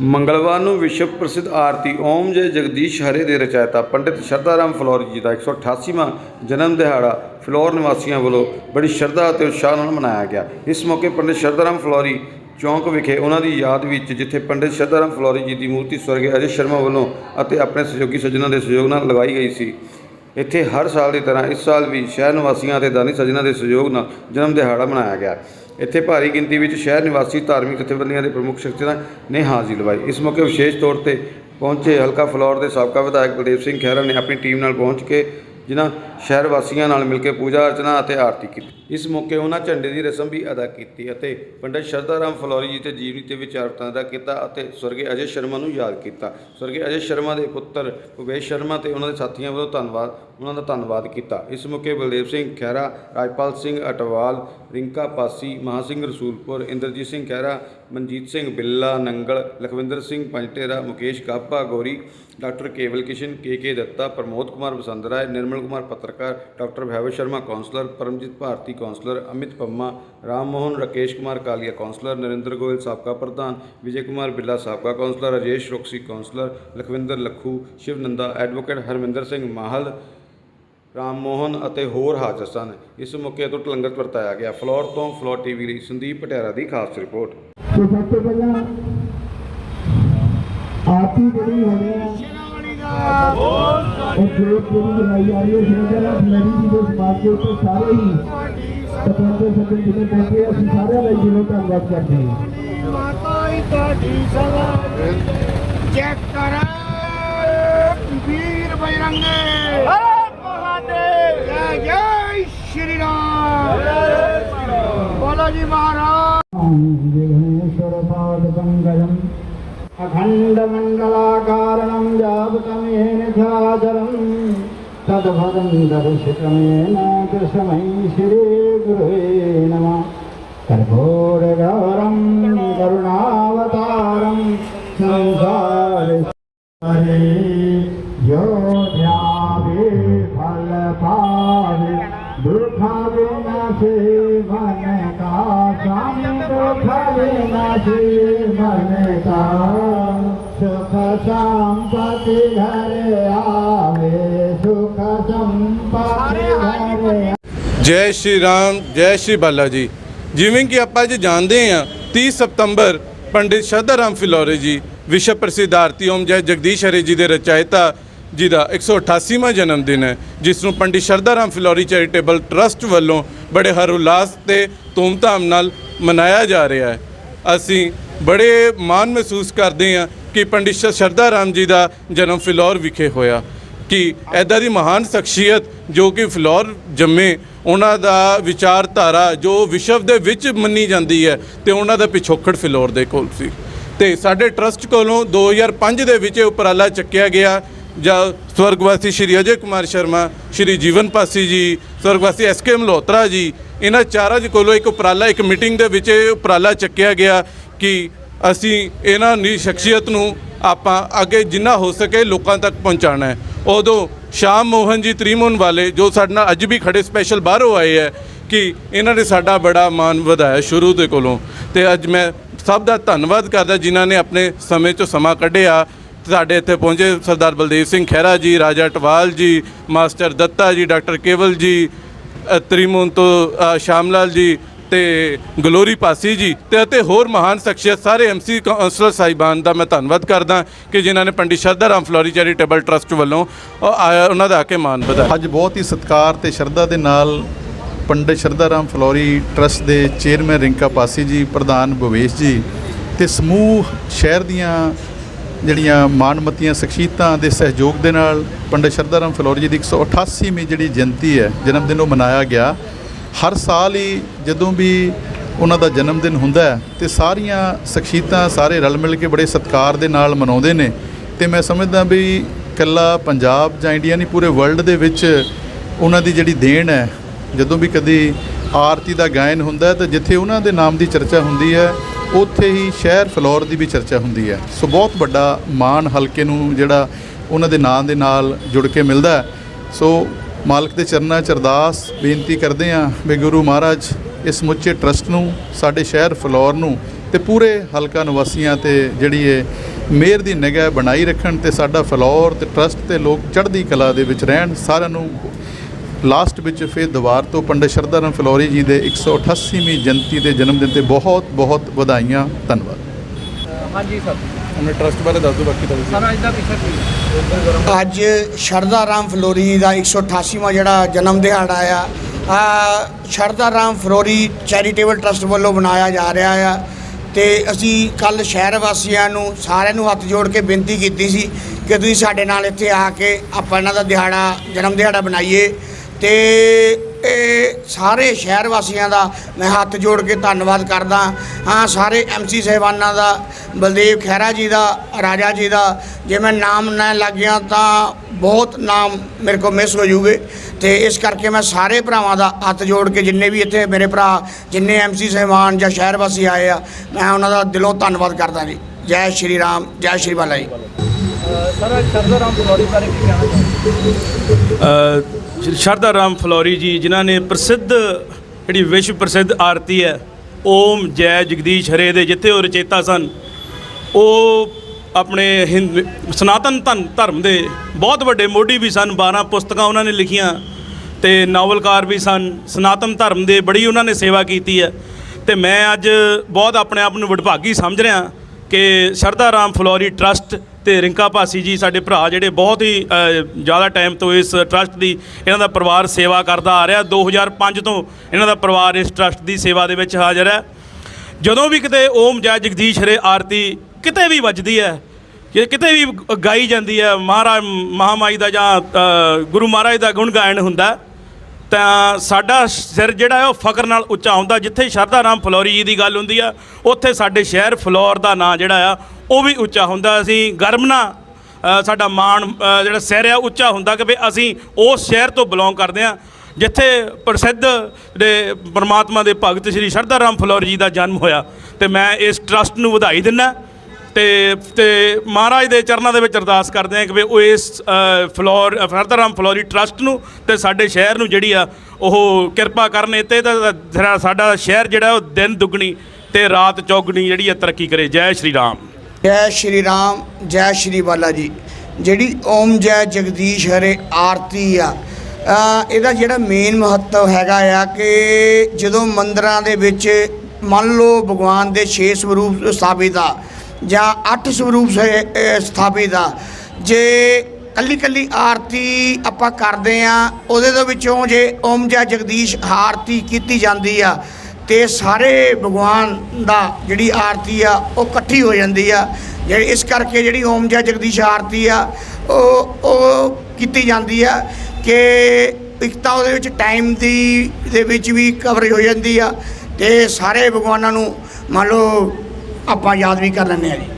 ਮੰਗਲਵਾਰ ਨੂੰ ਵਿਸ਼ਵ ਪ੍ਰਸਿੱਧ ਆਰਤੀ ਓਮ ਜੈ ਜਗਦੀਸ਼ ਹਰੇ ਦੇ ਰਚਾਇਤਾ ਪੰਡਿਤ ਸ਼ਰਧਾਰਾਮ ਫਲੋਰੀ ਜੀ ਦਾ 188ਵਾਂ ਜਨਮ ਦਿਹਾੜਾ ਫਲੋਰ ਨਿਵਾਸੀਆਂ ਵੱਲੋਂ ਬੜੀ ਸ਼ਰਧਾ ਅਤੇ ਉਤਸ਼ਾਹ ਨਾਲ ਮਨਾਇਆ ਗਿਆ। ਇਸ ਮੌਕੇ ਪੰਡਿਤ ਸ਼ਰਧਾਰਾਮ ਫਲੋਰੀ ਚੌਂਕ ਵਿਖੇ ਉਹਨਾਂ ਦੀ ਯਾਦ ਵਿੱਚ, ਜਿੱਥੇ ਪੰਡਿਤ ਸ਼ਰਧਾਰਾਮ ਫਲੋਰੀ ਜੀ ਦੀ ਮੂਰਤੀ ਸਵਰਗੀ ਅਜੇ ਸ਼ਰਮਾ ਵੱਲੋਂ ਅਤੇ ਆਪਣੇ ਸਹਿਯੋਗੀ ਸੱਜਣਾਂ ਦੇ ਸਹਿਯੋਗ ਨਾਲ ਲਗਾਈ ਗਈ ਸੀ। ਇੱਥੇ ਹਰ ਸਾਲ ਦੀ ਤਰ੍ਹਾਂ ਇਸ ਸਾਲ ਵੀ ਸ਼ਹਿਰ ਨਿਵਾਸੀਆਂ ਅਤੇ ਦਾਨੀ ਸੱਜਣਾਂ ਦੇ ਸਹਿਯੋਗ ਨਾਲ ਜਨਮ ਦਿਹਾੜਾ ਮਨਾਇਆ ਗਿਆ। ਇੱਥੇ ਭਾਰੀ ਗਿਣਤੀ ਵਿੱਚ ਸ਼ਹਿਰ ਨਿਵਾਸੀ, ਧਾਰਮਿਕ ਜਥੇਬੰਦੀਆਂ ਦੇ ਪ੍ਰਮੁੱਖ ਸ਼ਖਸੀਅਤਾਂ ਨੇ ਹਾਜ਼ਰੀ ਲਵਾਈ। ਇਸ ਮੌਕੇ ਵਿਸ਼ੇਸ਼ ਤੌਰ ਤੇ ਪਹੁੰਚੇ ਹਲਕਾ ਫਲੌਰ ਦੇ ਸਾਬਕਾ ਵਿਧਾਇਕ ਬਲਦੇਵ ਸਿੰਘ ਖਹਿਰਾ ਨੇ ਆਪਣੀ ਟੀਮ ਨਾਲ ਪਹੁੰਚ ਕੇ ਜਿਨ੍ਹਾਂ ਸ਼ਹਿਰ ਵਾਸੀਆਂ ਨਾਲ ਮਿਲ ਕੇ ਪੂਜਾ ਅਰਚਨਾ ਅਤੇ ਆਰਤੀ ਕੀਤੀ। ਇਸ ਮੌਕੇ ਉਹਨਾਂ ਝੰਡੇ ਦੀ ਰਸਮ ਵੀ ਅਦਾ ਕੀਤੀ ਅਤੇ ਪੰਡਿਤ ਸ਼ਰਧਾਰਾਮ ਫਲੋਰੀ ਜੀ ਤੇ ਜੀਵਨੀ ਤੇ ਵਿਚਾਰ ਵਟਾਂਦਰਾ ਕੀਤਾ ਅਤੇ ਸਵਰਗੀ ਅਜੇ ਸ਼ਰਮਾ ਨੂੰ ਯਾਦ ਕੀਤਾ। ਸਵਰਗੀ ਅਜੇ ਸ਼ਰਮਾ ਦੇ ਪੁੱਤਰ ਭੁਵੇਸ਼ ਸ਼ਰਮਾ ਤੇ ਉਹਨਾਂ ਦੇ ਸਾਥੀਆਂ ਵੱਲੋਂ ਧੰਨਵਾਦ, ਉਹਨਾਂ ਦਾ ਧੰਨਵਾਦ ਕੀਤਾ। ਇਸ ਮੌਕੇ ਬਲਦੇਵ ਸਿੰਘ ਖਹਿਰਾ, ਰਾਜਪਾਲ ਸਿੰਘ ਅਟਵਾਲ, ਰਿੰਕਾ ਪਾਸੀ, ਮਹਾ ਸਿੰਘ ਰਸੂਲਪੁਰ, ਇੰਦਰਜੀਤ ਸਿੰਘ ਖਹਿਰਾ, ਮਨਜੀਤ ਸਿੰਘ ਬਿੱਲਾ, ਨੰਗਲ, ਲਖਵਿੰਦਰ ਸਿੰਘ ਪੰਜਟੇਰਾ, ਮੁਕੇਸ਼ ਕਾਪਾ ਗੋਰੀ, ਡਾਕਟਰ ਕੇਵਲ ਕਿਸ਼ਨ, ਕੇ ਕੇ ਦੱਤਾ, ਪ੍ਰਮੋਦ ਕੁਮਾਰ ਬਸੰਤ ਰਾਏ ਨਿਰਮਲ ਕੁਮਾਰ ਪੱਤਰਕਾਰ, doctor Bhaiv Sharma councillor Paramjit Bharti councillor Amit Pamma, Ram Mohan, Rakesh Kumar Kalia councillor Narinder Goyal ਸਾਬਕਾ ਪ੍ਰਧਾਨ, ਵਿਜੇ ਕੁਮਾਰ ਬਿੱਲਾ ਸਾਬਕਾ councillor Rajesh Roxy councillor Lakhwinder Lakkhu, Shivnanda advocate, Harminder Singh Mahal, Ram Mohan ਅਤੇ ਹੋਰ ਹਾਜ਼ਰ ਸਨ। ਇਸ ਮੌਕੇ ਤੋਂ ਲੰਗਰ ਵਰਤਾਇਆ ਗਿਆ। ਫਲੋਰ ਤੋਂ ਫਲੋਰ ਟੀਵੀ ਲਈ ਸੰਦੀਪ ਪਟਿਆਰਾ ਦੀ ਖਾਸ ਰਿਪੋਰਟ। ਸਭ ਤੋਂ ਪਹਿਲਾਂ ਆਰਤੀ ਜਿਹੜੀ ਹੋਣੀ ਹੈ ਉਹ ਜੋਤ ਜਿਹੜੀ ਜਲਾਈ ਜਾ ਰਹੀ ਹੈ ਸ਼੍ਰੀਜਲਾ ਫਲੈਰੀ ਜੀ ਦੇ ਸਮਾਜ ਦੇ ਉੱਤੇ ਸਾਰੇ ਹੀ ਪਤੰਦਰ ਸੱਜਣ ਜਿਹੜੇ ਪਹੁੰਚੇ ਅਸੀਂ ਸਾਰਿਆਂ ਦਾ ਜਿਵੇਂ ਧੰਨਵਾਦ ਕਰਦੇ ਹਾਂ ਮਾਤਾ ਹੀ ਤੁਹਾਡੀ ਸਵਾ ਚੈੱਕ ਕਰ ਵੀਰ ਬਜਰੰਗੇ ਹਰੇ ਮਹਾਦੇਵ ਜੈ ਜੈ ਸ਼੍ਰੀ ਰਾਮ ਬੋਲੋ ਜੀ ਮਹਾਰਾਜ विघ्नेश्वर पाद पंकजम अखंड मंगलाकारणम तद्भगन्दशकमेन कृष्णमयि श्रीगुरे नमः। कर्पोरगौरं वरुणावतारम् संसारे यो ध्यावे फलपा दुर्भाविमाचे मन्यता सायं दुर्भाविमाचे मन्यता संपत्ति घर आवे सुख संपत्ति घर आवे ਜੈ ਸ਼੍ਰੀ ਰਾਮ ਜੈ ਸ਼੍ਰੀ ਬਾਲਾ ਜੀ ਜਿਵੇਂ ਕਿ ਆਪਾਂ ਅੱਜ ਜਾਣਦੇ ਹਾਂ 30 ਸਤੰਬਰ ਪੰਡਿਤ ਸ਼ਰਧਾ ਰਾਮ ਫਿਲੌਰੇ ਜੀ ਵਿਸ਼ਵ ਪ੍ਰਸਿੱਧ ਆਰਤੀ ਓਮ ਜੈ ਜਗਦੀਸ਼ ਹਰੇ ਜੀ ਦੇ ਰਚਾਇਤਾ ਜੀ ਦਾ 188ਵਾਂ ਜਨਮ ਦਿਨ ਹੈ ਜਿਸ ਨੂੰ ਪੰਡਿਤ ਸ਼ਰਧਾ ਰਾਮ ਫਿਲੌਰੀ ਚੈਰੀਟੇਬਲ ਟਰਸਟ ਵੱਲੋਂ ਬੜੇ ਹਰ ਉਲਾਸ ਤੇ ਧੂਮਧਾਮ ਨਾਲ ਮਨਾਇਆ ਜਾ ਰਿਹਾ ਹੈ ਅਸੀਂ ਬੜੇ ਮਾਣ ਮਹਿਸੂਸ ਕਰਦੇ ਹਾਂ ਕਿ ਪੰਡਿਤ ਸ਼ਰਧਾ ਰਾਮ ਜੀ ਦਾ ਜਨਮ ਫਿਲੌਰ ਵਿਖੇ ਹੋਇਆ, ਕਿ ਐਦਾਂ ਦੀ ਮਹਾਨ ਸ਼ਖਸੀਅਤ ਜੋ ਕਿ ਫਲੋਰ ਜੰਮੇ, ਉਹਨਾਂ ਦਾ ਵਿਚਾਰਧਾਰਾ ਜੋ ਵਿਸ਼ਵ ਦੇ ਵਿੱਚ ਮੰਨੀ ਜਾਂਦੀ ਹੈ ਤੇ ਉਹਨਾਂ ਦਾ ਪਿਛੋਕੜ ਫਲੋਰ ਦੇ ਕੋਲ ਸੀ। ਤੇ ਸਾਡੇ ਟਰਸਟ ਕੋਲੋਂ 2005 ਦੇ ਵਿੱਚ ਇਹ ਉਪਰਾਲਾ ਚੱਕਿਆ ਗਿਆ, ਜਾਂ ਸਵਰਗਵਾਸੀ ਸ਼੍ਰੀ ਅਜੇ ਕੁਮਾਰ ਸ਼ਰਮਾ, ਸ਼੍ਰੀ ਜੀਵਨ ਪਾਸੀ ਜੀ, ਸਵਰਗਵਾਸੀ ਐਸ ਕੇ ਮਲਹੋਤਰਾ ਜੀ, ਇਹਨਾਂ ਚਾਰਾਂ ਜੀ ਕੋਲੋਂ ਇੱਕ ਉਪਰਾਲਾ, ਇੱਕ ਮੀਟਿੰਗ ਦੇ ਵਿੱਚ ਇਹ ਉਪਰਾਲਾ ਚੱਕਿਆ ਗਿਆ ਕਿ ਅਸੀਂ ਇਹਨਾਂ ਦੀ ਸ਼ਖਸੀਅਤ ਨੂੰ ਆਪਾਂ ਅੱਗੇ ਜਿੰਨਾ ਹੋ ਸਕੇ ਲੋਕਾਂ ਤੱਕ ਪਹੁੰਚਾਉਣਾ ਹੈ। ਉਦੋਂ ਸ਼ਾਮ ਮੋਹਨ ਜੀ ਤ੍ਰਿਮੋਨ ਵਾਲੇ ਜੋ ਸਾਡੇ ਨਾਲ ਅੱਜ ਵੀ ਖੜੇ ਸਪੈਸ਼ਲ ਬਾਹਰੋਂ ਆਏ ਹੈ ਕਿ ਇਹਨਾਂ ਨੇ ਸਾਡਾ ਬੜਾ ਮਾਣ ਵਧਾਇਆ ਸ਼ੁਰੂ ਦੇ ਕੋਲੋਂ। ਤੇ ਅੱਜ ਮੈਂ ਸਭ ਦਾ ਧੰਨਵਾਦ ਕਰਦਾ ਜਿਨ੍ਹਾਂ ਨੇ ਆਪਣੇ ਸਮੇਂ ਚੋਂ ਸਮਾਂ ਕੱਢਿਆ। ਸਾਡੇ ਇੱਥੇ ਪਹੁੰਚੇ ਸਰਦਾਰ ਬਲਦੇਵ ਸਿੰਘ ਖਹਿਰਾ ਜੀ ਰਾਜਾ ਟਵਾਲ ਜੀ ਮਾਸਟਰ ਦੱਤਾ ਜੀ ਡਾਕਟਰ ਕੇਵਲ ਜੀ ਅ, ਤ੍ਰਿਮੋਨ ਤੋਂ ਅ, ਸ਼ਾਮ ਲਾਲ ਜੀ ਤੇ ਗਲੋਰੀ ਪਾਸੀ ਜੀ ਤੇ ਅਤੇ ਹੋਰ ਮਹਾਨ ਸ਼ਖਸੀਅਤ ਸਾਰੇ ਐਮਸੀ ਕਾਉਂਸਲਰ ਸਾਹਿਬਾਨ ਦਾ ਮੈਂ ਧੰਨਵਾਦ ਕਰਦਾ ਕਿ ਜਿਨ੍ਹਾਂ ਨੇ ਪੰਡਿਤ ਸ਼ਰਧਾ ਰਾਮ ਫਲੋਰੀ ਚੈਰੀਟੇਬਲ ਟਰਸਟ ਵੱਲੋਂ ਆਇਆ- ਉਹਨਾਂ ਦਾ ਆ ਕੇ ਮਾਣ ਵਧਾਇਆ। ਅੱਜ ਬਹੁਤ ਹੀ ਸਤਿਕਾਰ ਤੇ ਸ਼ਰਧਾ ਦੇ ਨਾਲ ਪੰਡਿਤ ਸ਼ਰਧਾ ਰਾਮ ਫਲੋਰੀ ਟਰਸਟ ਦੇ ਚੇਅਰਮੈਨ ਰਿੰਕਾ ਪਾਸੀ ਜੀ, ਪ੍ਰਧਾਨ ਭਵੇਸ਼ ਜੀ ਤੇ ਸਮੂਹ ਸ਼ਹਿਰ ਦੀਆਂ ਜਿਹੜੀਆਂ ਮਾਨਮਤੀਆਂ ਸ਼ਖਸੀਅਤਾਂ ਦੇ ਸਹਿਯੋਗ ਦੇ ਨਾਲ ਪੰਡਿਤ ਸ਼ਰਧਾ ਰਾਮ ਫਲੋਰੀ ਜੀ ਦੀ 188ਵੀਂ ਜਿਹੜੀ ਜਯੰਤੀ ਹੈ ਜਨਮ ਦਿਨ ਉਹ ਮਨਾਇਆ ਗਿਆ। ਹਰ ਸਾਲ ਹੀ ਜਦੋਂ ਵੀ ਉਹਨਾਂ ਦਾ ਜਨਮ ਦਿਨ ਹੁੰਦਾ ਹੈ ਤੇ ਸਾਰੀਆਂ ਸ਼ਖਸੀਅਤਾਂ ਸਾਰੇ ਰਲ ਮਿਲ ਕੇ ਬੜੇ ਸਤਿਕਾਰ ਦੇ ਨਾਲ ਮਨਾਉਂਦੇ ਨੇ ਤੇ ਮੈਂ ਸਮਝਦਾ ਵੀ ਇਕੱਲਾ ਪੰਜਾਬ ਜਾਂ ਇੰਡੀਆ ਨਹੀਂ, ਪੂਰੇ ਵਰਲਡ ਦੇ ਵਿੱਚ ਉਹਨਾਂ ਦੀ ਜਿਹੜੀ ਦੇਣ ਹੈ, ਜਦੋਂ ਵੀ ਕਦੀ ਆਰਤੀ ਦਾ ਗਾਇਨ ਹੁੰਦਾ ਤਾਂ ਜਿੱਥੇ ਉਹਨਾਂ ਦੇ ਨਾਮ ਦੀ ਚਰਚਾ ਹੁੰਦੀ ਹੈ, ਉੱਥੇ ਹੀ ਸ਼ਹਿਰ ਫਲੋਰ ਦੀ ਵੀ ਚਰਚਾ ਹੁੰਦੀ ਹੈ। ਸੋ ਬਹੁਤ ਵੱਡਾ ਮਾਣ ਹਲਕੇ ਨੂੰ ਜਿਹੜਾ ਉਹਨਾਂ ਦੇ ਨਾਂ ਦੇ ਨਾਲ ਜੁੜ ਕੇ ਮਿਲਦਾ ਸੋ ਮਾਲਕ ਦੇ ਚਰਨਾਂ 'ਚ ਅਰਦਾਸ ਬੇਨਤੀ ਕਰਦੇ ਹਾਂ ਵੀ ਗੁਰੂ ਮਹਾਰਾਜ ਇਸ ਮੁੱਚੇ ਟਰਸਟ ਨੂੰ, ਸਾਡੇ ਸ਼ਹਿਰ ਫਲੋਰ ਨੂੰ ਤੇ ਪੂਰੇ ਹਲਕਾ ਨਿਵਾਸੀਆਂ ਤੇ ਜਿਹੜੀ ਇਹ ਮੇਅਰ ਦੀ ਨਿਗਾਹ ਬਣਾਈ ਰੱਖਣ ਤੇ ਸਾਡਾ ਫਲੋਰ ਤੇ ਟਰਸਟ ਤੇ ਲੋਕ ਚੜ੍ਹਦੀ ਕਲਾ ਦੇ ਵਿੱਚ ਰਹਿਣ, ਸਾਰਿਆਂ ਨੂੰ ਲਾਸਟ ਵਿੱਚ ਫਿਰ ਦੀਵਾਰ ਤੋਂ ਪੰਡਿਤ ਸ਼ਰਧਾ ਰਾਮ ਫਲੋਰੀ ਜੀ ਦੇ 188ਵੀਂ ਜਨਤੀ ਦੇ ਜਨਮ ਦਿਨ ਤੇ ਬਹੁਤ ਬਹੁਤ ਵਧਾਈਆਂ, ਧੰਨਵਾਦ। ਹਾਂਜੀ ਸਰ। ਆਪਣੇ ਟਰਸਟ ਬਾਰੇ ਦੱਸ ਦਿਓ ਬਾਕੀ ਤਾਂ ਤੁਸੀਂ। ਸਰ ਅੱਜ ਦਾ ਵਿਸ਼ਾ ਕੀ ਅੱਜ ਸ਼ਰਦਾ ਰਾਮ ਫਲੋਰੀ ਦਾ 188ਵਾਂ ਜਿਹੜਾ ਜਨਮ ਦਿਹਾੜਾ ਆ ਆ ਸ਼ਰਦਾ ਰਾਮ ਫਲੋਰੀ ਚੈਰੀਟੇਬਲ ਟਰਸਟ ਵੱਲੋਂ ਬਣਾਇਆ ਜਾ ਰਿਹਾ ਆ ਤੇ ਅਸੀਂ ਕੱਲ ਸ਼ਹਿਰ ਵਾਸੀਆਂ ਨੂੰ ਸਾਰਿਆਂ ਨੂੰ ਹੱਥ ਜੋੜ ਕੇ ਬੇਨਤੀ ਕੀਤੀ ਸੀ ਕਿ ਤੁਸੀਂ ਸਾਡੇ ਨਾਲ ਇੱਥੇ ਆ ਕੇ ਆਪਾਂ ਇਹਨਾਂ ਦਾ ਦਿਹਾੜਾ ਜਨਮ ਦਿਹਾੜਾ ਬਣਾਈਏ ਤੇ ਇਹ ਸਾਰੇ ਸ਼ਹਿਰ ਵਾਸੀਆਂ ਦਾ ਮੈਂ ਹੱਥ ਜੋੜ ਕੇ ਧੰਨਵਾਦ ਕਰਦਾ ਹਾਂ। ਸਾਰੇ ਐਮਸੀ ਸਹਿਬਾਨਾਂ ਦਾ ਬਲਦੇਵ ਖਹਿਰਾ ਜੀ ਦਾ ਰਾਜਾ ਜੀ ਦਾ ਜੇ ਮੈਂ ਨਾਮ ਨਾ ਲੱਗਿਆ ਤਾਂ ਬਹੁਤ ਨਾਮ ਮੇਰੇ ਕੋਲ ਮਿਸ ਹੋ ਜੂਗੇ। ਤੇ ਇਸ ਕਰਕੇ ਮੈਂ ਸਾਰੇ ਭਰਾਵਾਂ ਦਾ ਹੱਥ ਜੋੜ ਕੇ ਜਿੰਨੇ ਵੀ ਇੱਥੇ ਮੇਰੇ ਭਰਾ ਜਿੰਨੇ ਐਮਸੀ ਸਹਿਬਾਨ ਜਾਂ ਸ਼ਹਿਰ ਵਾਸੀ ਆਏ ਆ ਮੈਂ ਉਹਨਾਂ ਦਾ ਦਿਲੋਂ ਧੰਨਵਾਦ ਕਰਦਾ ਜੀ। ਜੈ ਸ਼੍ਰੀ ਰਾਮ ਜੈ ਸ਼੍ਰੀ ਬਾਲਾ ਜੀ। ਸਰ ਸ਼ਰਦਾ ਰਾਮ ਫਲੋਰੀ ਬਾਰੇ ਕੀ ਕਹਿਣਾ ਚਾਹੁੰਦੇ ਅ, ਸ਼੍ਰੀ ਸ਼ਰਧਾ ਰਾਮ ਫਲੋਰੀ ਜੀ ਜਿਨ੍ਹਾਂ ਨੇ ਪ੍ਰਸਿੱਧ ਜਿਹੜੀ ਵਿਸ਼ਵ ਪ੍ਰਸਿੱਧ ਆਰਤੀ ਹੈ ਓਮ ਜੈ ਜਗਦੀਸ਼ ਹਰੇ ਦੇ ਜਿੱਥੇ ਉਹ ਰਚੇਤਾ ਸਨ ਉਹ ਆਪਣੇ ਹਿੰਦ ਸਨਾਤਨ ਧਨ ਧਰਮ ਦੇ ਬਹੁਤ ਵੱਡੇ ਮੋਢੀ ਵੀ ਸਨ 12 ਪੁਸਤਕਾਂ ਉਹਨਾਂ ਨੇ ਲਿਖੀਆਂ ਤੇ ਨਾਵਲਕਾਰ ਵੀ ਸਨ ਸਨਾਤਨ ਧਰਮ ਦੇ ਬੜੀ ਉਹਨਾਂ ਨੇ ਸੇਵਾ ਕੀਤੀ ਹੈ ਤੇ ਮੈਂ ਅੱਜ ਬਹੁਤ ਆਪਣੇ ਆਪ ਨੂੰ ਵਡਭਾਗੀ ਸਮਝ ਰਿਹਾ ਕਿ ਸ਼ਰਧਾ ਰਾਮ ਫਲੋਰੀ ਟਰਸਟ ਤੇ ਰਿੰਕਾ ਭਾਸੀ ਜੀ ਸਾਡੇ ਭਰਾ ਜਿਹੜੇ ਬਹੁਤ ਹੀ ਜ਼ਿਆਦਾ ਟਾਈਮ ਤੋਂ ਇਸ ਟਰਸਟ ਦੀ ਇਹਨਾਂ ਦਾ ਪਰਿਵਾਰ ਸੇਵਾ ਕਰਦਾ ਆ ਰਿਹਾ। 2005 ਤੋਂ ਇਹਨਾਂ ਦਾ ਪਰਿਵਾਰ ਇਸ ਟਰਸਟ ਦੀ ਸੇਵਾ ਦੇ ਵਿੱਚ ਹਾਜ਼ਰ ਹੈ। ਜਦੋਂ ਵੀ ਕਿਤੇ ਓਮ ਜੈ ਜਗਦੀਸ਼ ਹਰੇ ਆਰਤੀ ਕਿਤੇ ਵੀ ਵੱਜਦੀ ਹੈ ਜੇ ਕਿਤੇ ਵੀ ਗਾਈ ਜਾਂਦੀ ਹੈ, ਮਹਾਰਾਜ ਮਹਾਮਾਈ ਦਾ ਜਾਂ ਗੁਰੂ ਮਹਾਰਾਜ ਦਾ ਗੁਣ ਗਾਇਨ ਹੁੰਦਾ ਤਾਂ ਸਾਡਾ ਸਿਰ ਜਿਹੜਾ ਹੈ ਉਹ ਫਕਰ ਨਾਲ ਉੱਚਾ ਹੁੰਦਾ, ਜਿੱਥੇ ਸ਼ਰਧਾ ਰਾਮ ਫਲੋਰੀ ਜੀ ਦੀ ਗੱਲ ਹੁੰਦੀ ਆ, ਉੱਥੇ ਸਾਡੇ ਸ਼ਹਿਰ ਫਲੋਰ ਦਾ ਨਾਂ ਜਿਹੜਾ ਆ, ਉਹ ਵੀ ਉੱਚਾ ਹੁੰਦਾ। ਅਸੀਂ ਗਰਮ ਨਾਲ ਸਾਡਾ ਮਾਣ ਜਿਹੜਾ ਸਿਰ ਆ, ਉੱਚਾ ਹੁੰਦਾ ਕਿ ਵੀ ਅਸੀਂ ਉਸ ਸ਼ਹਿਰ ਤੋਂ ਬਿਲੋਂਗ ਕਰਦੇ ਆ ਜਿੱਥੇ ਪ੍ਰਸਿੱਧ ਦੇ ਪਰਮਾਤਮਾ ਦੇ ਭਗਤ ਸ੍ਰੀ ਸ਼ਰਧਾ ਰਾਮ ਫਲੋਰੀ ਜੀ ਦਾ ਜਨਮ ਹੋਇਆ। ਤੇ ਮੈਂ ਇਸ ਟਰਸਟ ਨੂੰ ਵਧਾਈ ਦਿੰਦਾ। ਤੇ ਤੇ ਮਹਾਰਾਜ ਦੇ ਚਰਨਾਂ ਦੇ ਵਿੱਚ ਅਰਦਾਸ ਕਰਦੇ ਹਾਂ ਕਿ ਵੀ ਉਹ ਇਸ ਅ, ਫਲੋਰ ਫਰਦਰਾਮ ਫਲੋਰੀ ਟਰਸਟ ਨੂੰ ਤੇ ਸਾਡੇ ਸ਼ਹਿਰ ਨੂੰ ਜਿਹੜੀ ਆ ਉਹ ਕਿਰਪਾ ਕਰਨ ਤੇ ਤਾਂ ਸਾਡਾ ਸ਼ਹਿਰ ਜਿਹੜਾ ਉਹ ਦਿਨ ਦੁੱਗਣੀ ਤੇ ਰਾਤ ਚੌਗਣੀ ਜਿਹੜੀ ਆ ਤਰੱਕੀ ਕਰੇ। ਜੈ ਸ਼੍ਰੀ ਰਾਮ। ਜੈ ਸ਼੍ਰੀ ਰਾਮ ਜੈ ਸ਼੍ਰੀ ਬਾਲਾ ਜੀ। ਜਿਹੜੀ ਓਮ ਜੈ ਜਗਦੀਸ਼ ਹਰੇ ਆਰਤੀ ਆ ਇਹਦਾ ਜਿਹੜਾ ਮੇਨ ਮਹੱਤਵ ਹੈਗਾ ਆ ਕਿ ਜਦੋਂ ਮੰਦਰਾਂ ਦੇ ਵਿੱਚ ਮੰਨ ਲਓ ਭਗਵਾਨ ਦੇ ਛੇ ਸਰੂਪ ਸਥਾਪਿਤ ਆ ਜਾਂ ਅੱਠ ਸਰੂਪ ਸਥਾਪਿਤ ਆ। ਜੇ ਕੱਲੀ ਕੱਲੀ ਆਰਤੀ ਆਪਾਂ ਕਰਦੇ ਆ, ਉਹਦੇ ਦੇ ਵਿੱਚੋਂ ਜੇ ਓਮ ਜਾਂ ਜਗਦੀਸ਼ ਆਰਤੀ ਕੀਤੀ ਜਾਂਦੀ ਆ, ਤੇ ਸਾਰੇ ਭਗਵਾਨ ਦਾ ਜਿਹੜੀ ਆਰਤੀ ਆ, ਉਹ ਇਕੱਠੀ ਹੋ ਜਾਂਦੀ ਆ। ਜਿਹੜੀ ਇਸ ਕਰਕੇ ਜਿਹੜੀ ਓਮ ਜਾਂ ਜਗਦੀਸ਼ ਆਰਤੀ ਆ, ਉਹ ਉਹ ਕੀਤੀ ਜਾਂਦੀ ਆ ਕਿ ਇੱਕ ਤਾਂ ਉਹਦੇ ਵਿੱਚ ਟਾਈਮ ਦੀ, ਦੇ ਵਿੱਚ ਵੀ ਕਵਰੇਜ ਹੋ ਜਾਂਦੀ ਆ, ਤੇ ਸਾਰੇ ਭਗਵਾਨਾਂ ਨੂੰ ਮੰਨ ਲਓ ਆਪਾਂ ਯਾਦ ਵੀ ਕਰ ਲੈਂਦੇ ਆ ਜੀ।